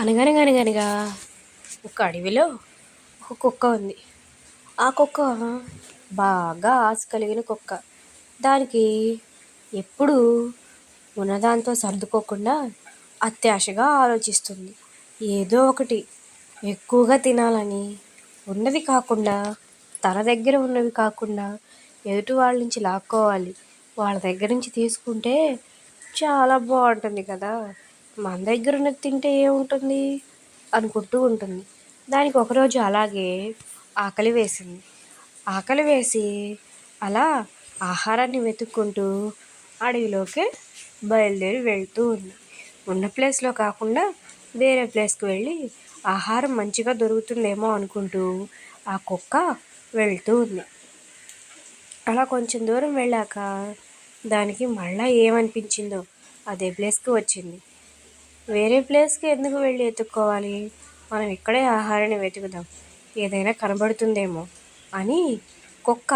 అనగనగనగనగా ఒక అడవిలో ఒక కుక్క ఉంది. ఆ కుక్క బాగా ఆశ కలిగిన కుక్క. దానికి ఎప్పుడూ ఉన్నదాంతో సర్దుకోకుండా అత్యాశగా ఆలోచిస్తుంది. ఏదో ఒకటి ఎక్కువగా తినాలని ఉన్నది కాకుండా తన దగ్గర ఉన్నవి కాకుండా ఎదుటి వాళ్ళ నుంచి లాక్కోవాలి వాళ్ళ దగ్గర నుంచి తీసుకుంటే చాలా బాగుంటుంది కదా. మన దగ్గర ఉన్నది తింటే ఏముంటుంది? అనుకుంటూ ఉంటుంది. దానికి ఒకరోజు అలాగే ఆకలి వేసింది. ఆకలి వేసి అలా ఆహారాన్ని వెతుక్కుంటూ అడవిలోకి బయలుదేరి వెళ్తూ ఉంది. ఉన్న ప్లేస్లో కాకుండా వేరే ప్లేస్కి వెళ్ళి ఆహారం మంచిగా దొరుకుతుందేమో అనుకుంటూ ఆ కుక్క వెళ్తూ ఉంది. అలా కొంచెం దూరం వెళ్ళాక దానికి మళ్ళీ ఏమనిపించిందో అదే ప్లేస్కి వచ్చింది. వేరే ప్లేస్కి ఎందుకు వెళ్ళి ఎత్తుక్కోవాలి? మనం ఇక్కడే ఆహారాన్ని వెతుకుదాం. ఏదైనా కనబడుతుందేమో అని కుక్క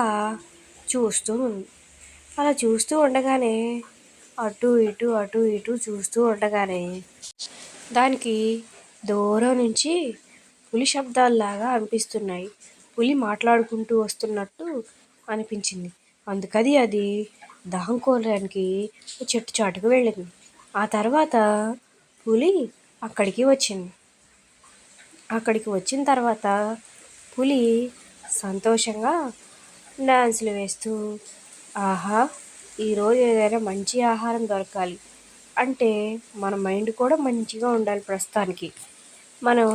చూస్తూ ఉంది. అలా చూస్తూ ఉండగానే అటు ఇటు అటు ఇటు చూస్తూ ఉండగానే దానికి దూరం నుంచి పులి శబ్దాల్లాగా అనిపిస్తున్నాయి. పులి మాట్లాడుకుంటూ వస్తున్నట్టు అనిపించింది. అందుకది అది దాహం కోరడానికి చెట్టు చాటుకు వెళ్ళింది. ఆ తర్వాత పులి అక్కడికి వచ్చింది. అక్కడికి వచ్చిన తర్వాత పులి సంతోషంగా డ్యాన్సులు వేస్తూ ఆహా ఈరోజు ఏదైనా మంచి ఆహారం దొరకాలి. అంటే మన మైండ్ కూడా మంచిగా ఉండాలి ప్రస్తుతానికి. మనం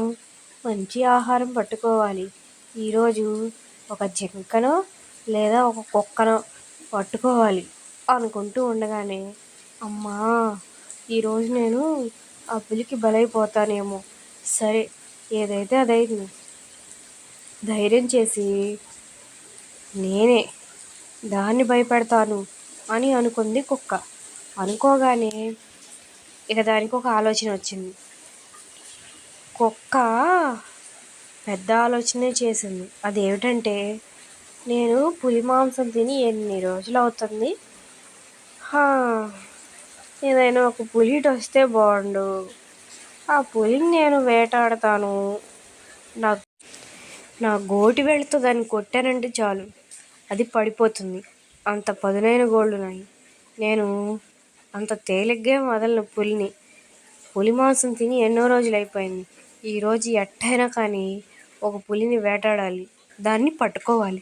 మంచి ఆహారం పట్టుకోవాలి. ఈరోజు ఒక జింకనో లేదా ఒక కుక్కనో పట్టుకోవాలి అనుకుంటూ ఉండగానే అమ్మా ఈరోజు నేను ఆ పులికి బలైపోతానేమో. సరే ఏదైతే అదైంది. ధైర్యం చేసి నేనే దాన్ని భయపెడతాను అని అనుకుంది కుక్క. అనుకోగానే ఇక దానికి ఒక ఆలోచన వచ్చింది. కుక్క పెద్ద ఆలోచనే చేసింది. అదేమిటంటే నేను పులి మాంసం తిని ఎన్ని రోజులు అవుతుంది? ఏదైనా ఒక పులిటి వస్తే బాగుండు. ఆ పులిని నేను వేటాడతాను. నా నా గోటి వెళుతూ దాన్ని కొట్టానంటే చాలు. అది పడిపోతుంది. అంత పదునైన గోళ్ళు ఉన్నాయి. నేను అంత తేలిగ్గా వదలను పులిని. పులి మాంసం తిని ఎన్నో రోజులు అయిపోయింది ఈరోజు ఎట్టయినా కానీ ఒక పులిని వేటాడాలి. దాన్ని పట్టుకోవాలి.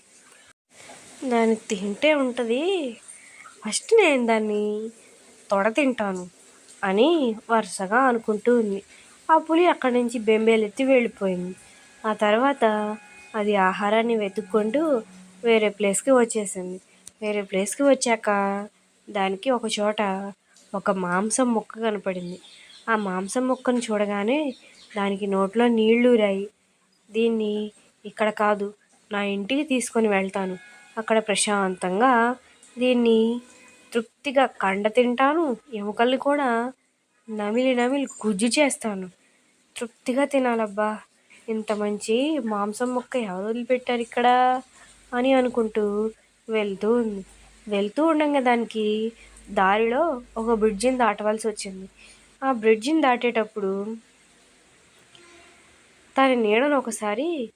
దాన్ని తింటే ఉంటుంది. ఫస్ట్ నేను దాన్ని తొడ తింటాను అని వరుసగా అనుకుంటూ ఉంది. ఆ పులి అక్కడి నుంచి బెంబేలెత్తి వెళ్ళిపోయింది. ఆ తర్వాత అది ఆహారాన్ని వెతుక్కుంటూ వేరే ప్లేస్కి వచ్చేసింది. వేరే ప్లేస్కి వచ్చాక దానికి ఒక చోట ఒక మాంసం ముక్క కనపడింది. ఆ మాంసం ముక్కను చూడగానే దానికి నోట్లో నీళ్ళు ఊరాయి. దీన్ని ఇక్కడ కాదు నా ఇంటికి తీసుకొని వెళ్తాను. అక్కడ ప్రశాంతంగా దీన్ని తృప్తిగా కండ తింటాను ఎముకల్ని కూడా నమిలి నమిలి గుజ్జు చేస్తాను. తృప్తిగా తినాలబ్బా. ఇంత మంచి మాంసం ముక్క ఎవరు వదిలిపెట్టారు ఇక్కడ? అని అనుకుంటూ వెళ్తూ ఉంది. వెళ్తూ ఉండగా దానికి దారిలో ఒక బ్రిడ్జిని దాటవలసి వచ్చింది. ఆ బ్రిడ్జిని దాటేటప్పుడు తన నీడను ఒకసారి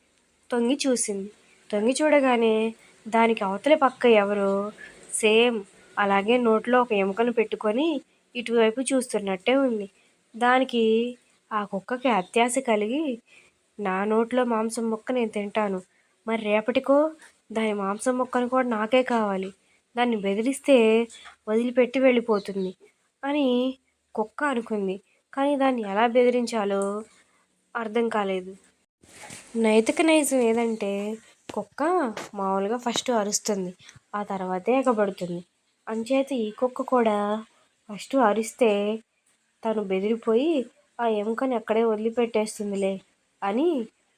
తొంగి చూసింది. తొంగి చూడగానే దానికి అవతలి పక్క ఎవరో సేమ్ అలాగే నోట్లో ఒక ఎముకను పెట్టుకొని ఇటువైపు చూస్తున్నట్టే ఉంది. దానికి ఆ కుక్కకి అత్యాశ కలిగి నా నోట్లో మాంసం ముక్క నేను తింటాను. మరి రేపటికో దాని మాంసం ముక్కను కూడా నాకే కావాలి. దాన్ని బెదిరిస్తే వదిలిపెట్టి వెళ్ళిపోతుంది అని కుక్క అనుకుంది. కానీ దాన్ని ఎలా బెదిరించాలో అర్థం కాలేదు. నైతిక నైజం ఏదంటే కుక్క మామూలుగా ఫస్ట్ అరుస్తుంది ఆ తర్వాతే ఎగబడుతుంది. అంచేత ఈ కుక్క కూడా ఫస్ట్ అరిస్తే తను బెదిరిపోయి ఆ ఎముకని అక్కడే వదిలిపెట్టేస్తుందిలే అని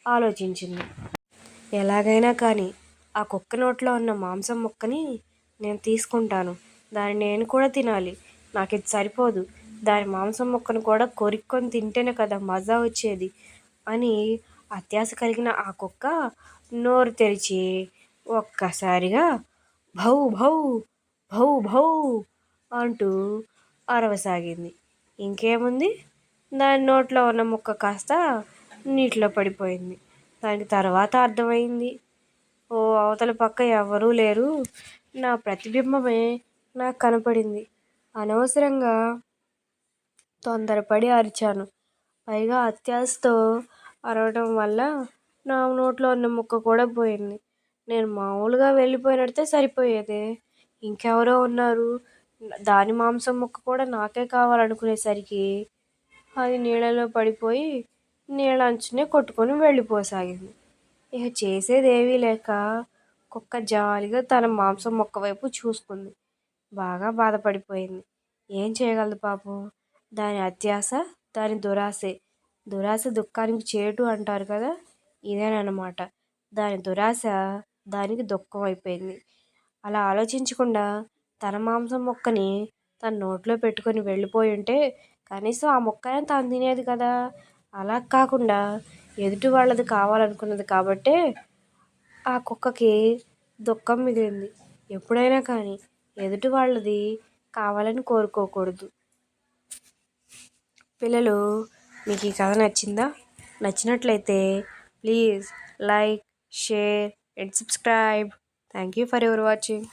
ఆలోచించింది. ఎలాగైనా కానీ ఆ కుక్క నోట్లో ఉన్న మాంసం ముక్కని నేను తీసుకుంటాను. దాన్ని నేను కూడా తినాలి. నాకు ఇది సరిపోదు. దాని మాంసం ముక్కను కూడా కొరుక్కొని తింటేనే కదా మజా వచ్చేది అని అత్యాశ కలిగిన ఆ కుక్క నోరు తెరిచి ఒక్కసారిగా భౌ భౌ భౌ భౌ అంటూ అరవసాగింది. ఇంకేముంది? దాని నోట్లో ఉన్న ముక్క కాస్త నీటిలో పడిపోయింది. దానికి తర్వాత అర్థమైంది. ఓ అవతల పక్క ఎవరూ లేరు. నా ప్రతిబింబమే నాకు కనపడింది. అనవసరంగా తొందరపడి అరిచాను. పైగా అత్యాశతో అరవడం వల్ల నా నోట్లో ఉన్న ముక్క కూడా పోయింది. నేను మామూలుగా వెళ్ళిపోయినట్టే సరిపోయేది. ఇంకెవరో ఉన్నారు. దాని మాంసం ముక్క కూడా నాకే కావాలనుకునేసరికి అది నీళ్ళలో పడిపోయి నీళ్ళ అంచునే కొట్టుకొని వెళ్ళిపోసాగింది. ఇక చేసేది లేక కుక్క జాలిగా తన మాంసం మొక్క వైపు చూసుకుంది. బాగా బాధపడిపోయింది. ఏం చేయగలదు పాపం? దాని అత్యాశ దాని దురాశే. దురాశ దుఃఖానికి చేటు అంటారు కదా? ఇదేనమాట దాని దురాశ దానికి దుఃఖం అయిపోయింది. అలా ఆలోచించకుండా తన మాంసం మొక్కని తన నోట్లో పెట్టుకొని వెళ్ళిపోయి ఉంటే కనీసం ఆ మొక్కనే తాను తినేది కదా? అలా కాకుండా ఎదుటి వాళ్ళది కావాలనుకున్నది కాబట్టే ఆ కుక్కకి దుఃఖం మిగిలింది. ఎప్పుడైనా కానీ ఎదుటి వాళ్ళది కావాలని కోరుకోకూడదు. పిల్లలు మీకు ఈ కథ నచ్చిందా? నచ్చినట్లయితే please like share and subscribe. Thank you for your watching.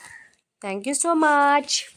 Thank you so much.